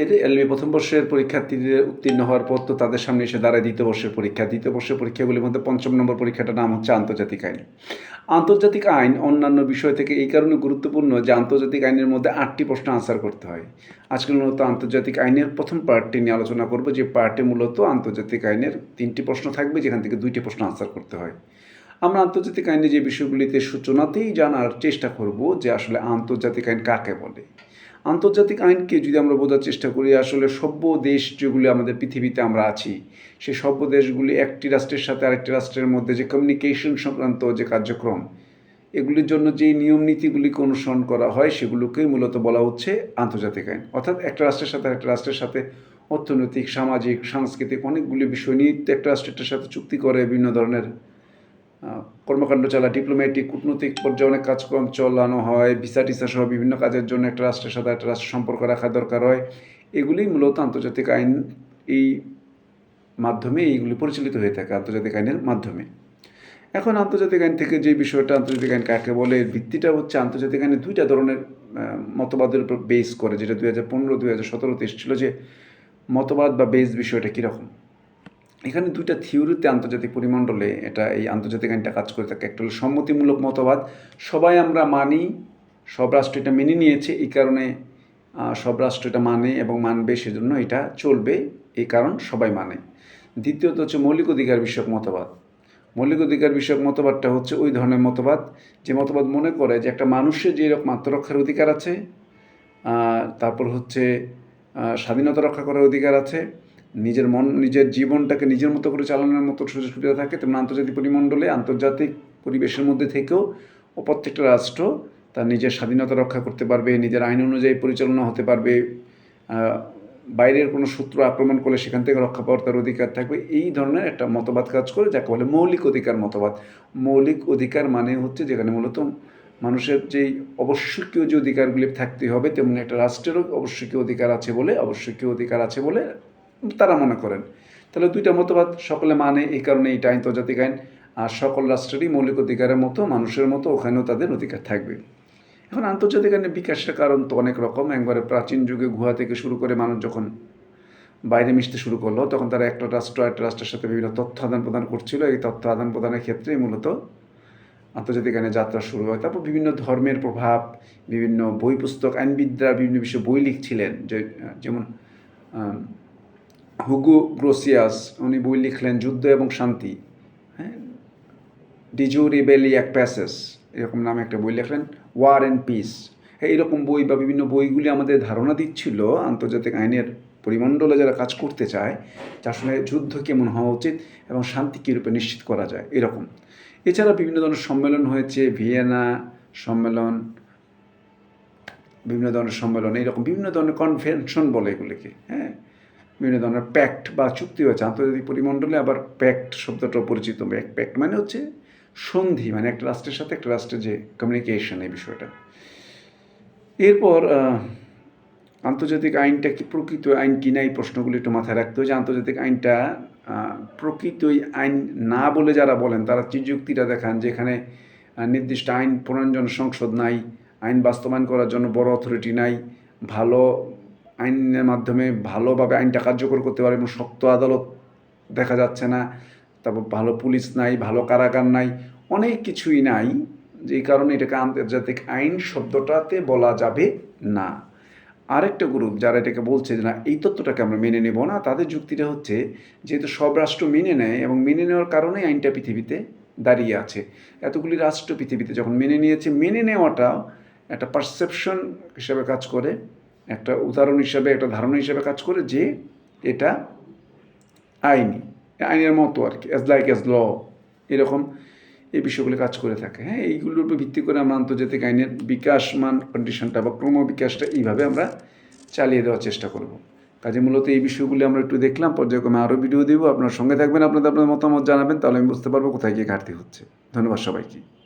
এর এলবি প্রথম বর্ষের পরীক্ষার্থীদের উত্তীর্ণ হওয়ার পর তো তাদের সামনে এসে দাঁড়ায় দ্বিতীয় বর্ষের পরীক্ষা। দ্বিতীয় বর্ষের পরীক্ষাগুলির মধ্যে পঞ্চম নম্বর পরীক্ষাটার নাম হচ্ছে আন্তর্জাতিক আইন। আন্তর্জাতিক আইন অন্যান্য বিষয় থেকে এই কারণে গুরুত্বপূর্ণ যে আন্তর্জাতিক আইনের মধ্যে আটটি প্রশ্ন আনসার করতে হয়। আজকে মূলত আন্তর্জাতিক আইনের প্রথম পার্টটি নিয়ে আলোচনা করব, যে পার্টে মূলত আন্তর্জাতিক আইনের তিনটি প্রশ্ন থাকবে, যেখান থেকে দুইটি প্রশ্ন আনসার করতে হয়। আমরা আন্তর্জাতিক আইনে যে বিষয়গুলিতে সূচনাতেই জানার চেষ্টা করব যে আসলে আন্তর্জাতিক আইন কাকে বলে। আন্তর্জাতিক আইনকে যদি আমরা বোঝার চেষ্টা করি, আসলে সভ্য দেশ যেগুলি আমাদের পৃথিবীতে আমরা আছি, সেই সভ্য দেশগুলি একটি রাষ্ট্রের সাথে আরেকটি রাষ্ট্রের মধ্যে যে কমিউনিকেশন সংক্রান্ত যে কার্যক্রম, এগুলির জন্য যেই নিয়ম নীতিগুলিকে অনুসরণ করা হয়, সেগুলোকেই মূলত বলা হচ্ছে আন্তর্জাতিক আইন। অর্থাৎ একটা রাষ্ট্রের সাথে একটা রাষ্ট্রের সাথে অর্থনৈতিক, সামাজিক, সাংস্কৃতিক অনেকগুলি বিষয় নিয়ে একটা রাষ্ট্রটার সাথে চুক্তি করে বিভিন্ন ধরনের কর্মকাণ্ড চালা ডিপ্লোম্যাটিক কূটনৈতিক পর্যায়ে অনেক কাজকর্ম চালানো হয় ভিসা টিসা সহ বিভিন্ন কাজের জন্য একটা রাষ্ট্রের সাথে একটা রাষ্ট্র সম্পর্ক রাখা দরকার হয়। এগুলি মূলত আন্তর্জাতিক আইন এই মাধ্যমে এইগুলি পরিচালিত হয়ে থাকে, আন্তর্জাতিক আইনের মাধ্যমে। এখন আন্তর্জাতিক আইন থেকে যে বিষয়টা আন্তর্জাতিক আইন কাকে বলে ভিত্তিটা হচ্ছে আন্তর্জাতিক আইনে দুইটা ধরনের মতবাদের উপর বেস করে, যেটা দুই হাজার পনেরো, দুই হাজার সতেরোতে এসেছিল যে মতবাদ বা বেস বিষয়টা কীরকম। এখানে দুইটা থিওরিতে আন্তর্জাতিক পরিমণ্ডলে এটা এই আন্তর্জাতিক আইনটা কাজ করে থাকে। একটা হলো সম্মতিমূলক মতবাদ। সবাই আমরা মানি, সব রাষ্ট্র এটা মেনে নিয়েছে, এই কারণে সব রাষ্ট্র এটা মানে এবং মানবে, সেজন্য এটা চলবে, এই কারণ সবাই মানে। দ্বিতীয়ত হচ্ছে মৌলিক অধিকার বিষয়ক মতবাদ। মৌলিক অধিকার বিষয়ক মতবাদটা হচ্ছে ওই ধরনের মতবাদ, যে মতবাদ মনে করে যে একটা মানুষের যে এরকম আত্মরক্ষার অধিকার আছে তারপর হচ্ছে স্বাধীনতা রক্ষা করার অধিকার আছে নিজের মন, নিজের জীবনটাকে নিজের মতো করে চালানোর মতো সুযোগ সুবিধা থাকে, তেমন আন্তর্জাতিক পরিমণ্ডলে, আন্তর্জাতিক পরিবেশের মধ্যে থেকেও প্রত্যেকটা রাষ্ট্র তার নিজের স্বাধীনতা রক্ষা করতে পারবে, নিজের আইন অনুযায়ী পরিচালনা হতে পারবে বাইরের কোনো শত্রু আক্রমণ করলে সেখান থেকে রক্ষা পাওয়ার তার অধিকার থাকবে, এই ধরনের একটা মতবাদ কাজ করে, যাকে বলে মৌলিক অধিকার মতবাদ। মৌলিক অধিকার মানে হচ্ছে যেখানে মূলত মানুষের যেই অবশ্যকীয় যে অধিকারগুলি থাকতে হবে, তেমনি একটা রাষ্ট্রেরও অবশ্যকীয় অধিকার আছে বলে, অবশ্যকীয় অধিকার আছে বলে তারা মনে করেন। তাহলে দুইটা মতবাদ সকলে মানে এই কারণে এইটা আন্তর্জাতিক আইন। আর সকল রাষ্ট্রেরই মৌলিক অধিকারের মতো, মানুষের মতো, ওখানেও তাদের অধিকার থাকবে। এখন আন্তর্জাতিক আইনের বিকাশের কারণ তো অনেক রকম। একবারে প্রাচীন যুগে গুহা থেকে শুরু করে মানুষ যখন বাইরে মিশতে শুরু করল, তখন তারা একটা রাষ্ট্র একটা রাষ্ট্রের সাথে বিভিন্ন তথ্য আদান প্রদান করছিল। এই তথ্য আদান প্রদানের ক্ষেত্রেই মূলত আন্তর্জাতিক আইনের যাত্রা শুরু হয়। তারপর বিভিন্ন ধর্মের প্রভাব, বিভিন্ন বই পুস্তক, আইনবিদরা বিভিন্ন বিষয়ে বই লিখছিলেন। যে, যেমন হুগো গ্রোসিয়াস উনি বই লিখলেন যুদ্ধ এবং শান্তি। হ্যাঁ? ডিজু রিবেলি এক প্যাসেস এরকম নামে একটা বই লিখলেন ওয়ার অ্যান্ড পিস হ্যাঁ এরকম বই বা বিভিন্ন বইগুলি আমাদের ধারণা দিচ্ছিল, আন্তর্জাতিক আইনের পরিমণ্ডলে যারা কাজ করতে চায় যে আসলে যুদ্ধ কেমন হওয়া উচিত এবং শান্তি কীরূপে নিশ্চিত করা যায়, এরকম। এছাড়া বিভিন্ন ধরনের সম্মেলন হয়েছে, ভিয়েনা সম্মেলন, বিভিন্ন ধরনের সম্মেলন, এইরকম বিভিন্ন ধরনের কনভেনশন বলে এগুলিকে হ্যাঁ? বিভিন্ন ধরনের প্যাক্ট বা চুক্তি হয়েছে, আন্তর্জাতিক পরিমণ্ডলে আবার প্যাক্ট শব্দটাও পরিচিত। প্যাক্ট মানে হচ্ছে সন্ধি মানে একটা রাষ্ট্রের সাথে একটা রাষ্ট্রের যে কমিউনিকেশন এই বিষয়টা। এরপর আন্তর্জাতিক আইনটা কি, প্রকৃত আইন কিনা এই প্রশ্নগুলি একটু মাথায় রাখতে হবে যে আন্তর্জাতিক আইনটা প্রকৃতই আইন না বলে যারা বলেন, তারা যুক্তিটা দেখান যেখানে নির্দিষ্ট আইন প্রণয়ন সংসদ নাই, আইন বাস্তবায়ন করার জন্য বড় অথরিটি নাই, ভালো আইনের মাধ্যমে ভালোভাবে আইনটা কার্যকর করতে পারে এবং শক্ত আদালত দেখা যাচ্ছে না। তারপর ভালো পুলিশ নাই, ভালো কারাগার নাই, অনেক কিছুই নাই। যেই কারণে এটাকে আন্তর্জাতিক আইন শব্দটাতে বলা যাবে না। আরেকটা গ্রুপ যারা এটাকে বলছে যে না, এই তত্ত্বটাকে আমরা মেনে নেব না, তাদের যুক্তিটা হচ্ছে যেহেতু সব রাষ্ট্র মেনে নেয় এবং মেনে নেওয়ার কারণেই আইনটা পৃথিবীতে দাঁড়িয়ে আছে। এতগুলি রাষ্ট্র পৃথিবীতে যখন মেনে নিয়েছে, মেনে নেওয়াটাও একটা পারসেপশন হিসাবে কাজ করে। একটা উদাহরণ হিসাবে, একটা ধারণা হিসাবে কাজ করে যে এটা আইনি, আইনের মতো আর কি অ্যাজ লাইক অ্যাজ ল এরকম এই বিষয়গুলো কাজ করে থাকে। হ্যাঁ এইগুলোর উপর ভিত্তি করে আমরা আন্তর্জাতিক আইনের বিকাশমান কন্ডিশনটা বা ক্রমবিকাশটা এইভাবে আমরা চালিয়ে দেওয়ার চেষ্টা করব। কাজে মূলত এই বিষয়গুলি আমরা একটু দেখলাম, পর্যায়ক্রমে আরও ভিডিও দেবো। আপনার সঙ্গে থাকবেন, আপনাদের আপনার মতামত জানাবেন, তাহলে আমি বুঝতে পারব কোথায় গিয়ে ঘাটতি হচ্ছে। ধন্যবাদ সবাইকে।